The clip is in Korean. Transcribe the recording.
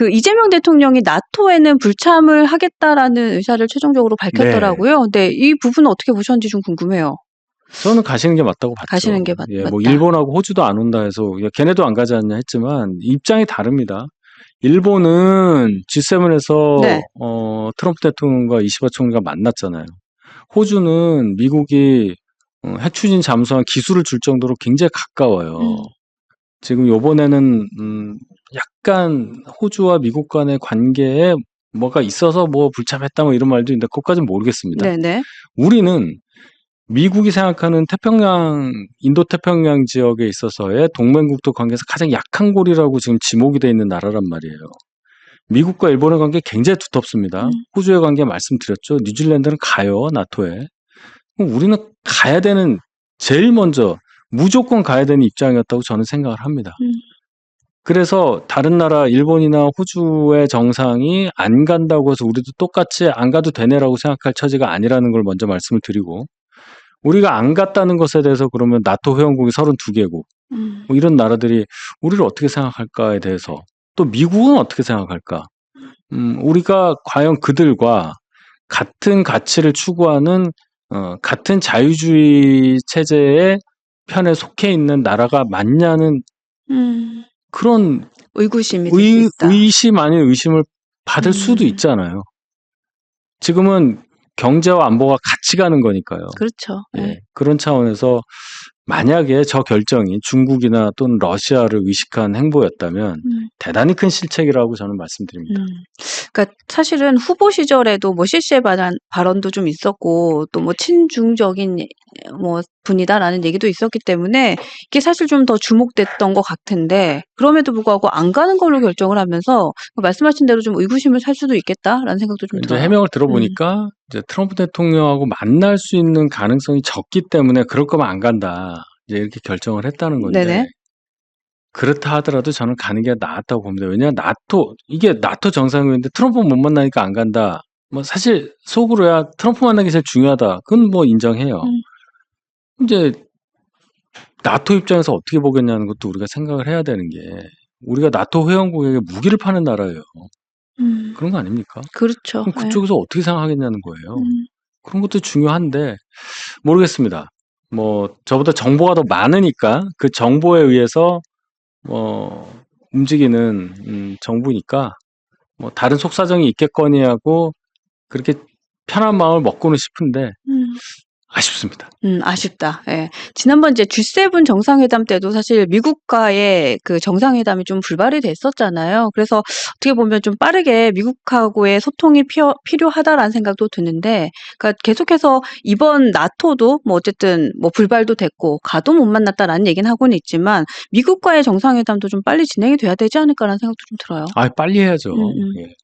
그 이재명 대통령이 나토에는 불참을 하겠다라는 의사를 최종적으로 밝혔더라고요. 네. 근데 이 부분은 어떻게 보셨는지 좀 궁금해요. 저는 가시는 게 맞다고 봤죠. 가시는 게 맞- 예, 뭐 맞다. 일본하고 호주도 안 온다 해서 야, 걔네도 안 가지 않냐 했지만 입장이 다릅니다. 일본은 G7에서 네. 어, 트럼프 대통령과 이시바 총리가 만났잖아요. 호주는 미국이 어, 핵 추진 잠수함 기술을 줄 정도로 굉장히 가까워요. 음. 지금 요번에는 음, 약간 호주와 미국 간의 관계에 뭐가 있어서 뭐 불참했다 뭐 이런 말도 있는데 그것까지는 모르겠습니다. 네네. 우리는 미국이 생각하는 태평양, 인도 태평양 지역에 있어서의 동맹국도 관계에서 가장 약한 고리라고 지금 지목이 돼 있는 나라란 말이에요. 미국과 일본의 관계 굉장히 두텁습니다. 음. 호주의 관계 말씀드렸죠. 뉴질랜드는 가요, 나토에. 우리는 가야 되는, 제일 먼저 무조건 가야 되는 입장이었다고 저는 생각을 합니다. 음. 그래서 다른 나라, 일본이나 호주의 정상이 안 간다고 해서 우리도 똑같이 안 가도 되네라고 생각할 처지가 아니라는 걸 먼저 말씀을 드리고, 우리가 안 갔다는 것에 대해서 그러면 나토 회원국이 32개국, 음. 뭐 이런 나라들이 우리를 어떻게 생각할까에 대해서 또 미국은 어떻게 생각할까? 음, 우리가 과연 그들과 같은 가치를 추구하는 어, 같은 자유주의 체제의 편에 속해 있는 나라가 맞냐는 음. 그런 의구심이 의. 의심 아닌 의심을 받을 음. 수도 있잖아요. 지금은 경제와 안보가 같이 가는 거니까요. 그렇죠. 예, 네. 그런 차원에서 만약에 저 결정이 중국이나 또는 러시아를 의식한 행보였다면 음. 대단히 큰 실책이라고 저는 말씀드립니다. 음. 그러니까 사실은 후보 시절에도 뭐 실시의 발언, 발언도 좀 있었고 또 뭐 친중적인 뭐 분이다라는 얘기도 있었기 때문에 이게 사실 좀 더 주목됐던 것 같은데 그럼에도 불구하고 안 가는 걸로 결정을 하면서 그 말씀하신 대로 좀 의구심을 살 수도 있겠다라는 생각도 좀 들어요. 해명을 들어보니까 이제 트럼프 대통령하고 만날 수 있는 가능성이 적기 때문에 그럴 거면 안 간다. 이제 이렇게 결정을 했다는 건데. 네네. 그렇다 하더라도 저는 가는 게 나았다고 봅니다. 왜냐하면 나토 이게 나토 정상회의인데 트럼프 못 만나니까 안 간다. 뭐 사실 속으로야 트럼프 만나는 게 제일 중요하다. 그건 뭐 인정해요. 음. 이제 나토 입장에서 어떻게 보겠냐는 것도 우리가 생각을 해야 되는 게 우리가 나토 회원국에게 무기를 파는 나라예요. 음. 그런 거 아닙니까? 그렇죠. 그럼 그쪽에서 어떻게 생각하겠냐는 거예요. 네. 음. 그런 것도 중요한데 모르겠습니다. 뭐 저보다 정보가 더 많으니까 그 정보에 의해서 뭐 움직이는 음, 정부니까 뭐 다른 속사정이 있겠거니 하고 그렇게 편한 마음을 먹고는 싶은데 음. 아쉽습니다. 음, 아쉽다. 예. 지난번 이제 G7 정상회담 때도 사실 미국과의 그 정상회담이 좀 불발이 됐었잖아요. 그래서 어떻게 보면 좀 빠르게 미국하고의 소통이 피어, 필요하다라는 생각도 드는데, 그러니까 계속해서 이번 나토도 뭐 어쨌든 뭐 불발도 됐고 가도 못 만났다라는 얘기는 하고는 있지만 미국과의 정상회담도 좀 빨리 진행이 돼야 되지 않을까라는 생각도 좀 들어요. 아 빨리 해야죠. 음, 음. 예.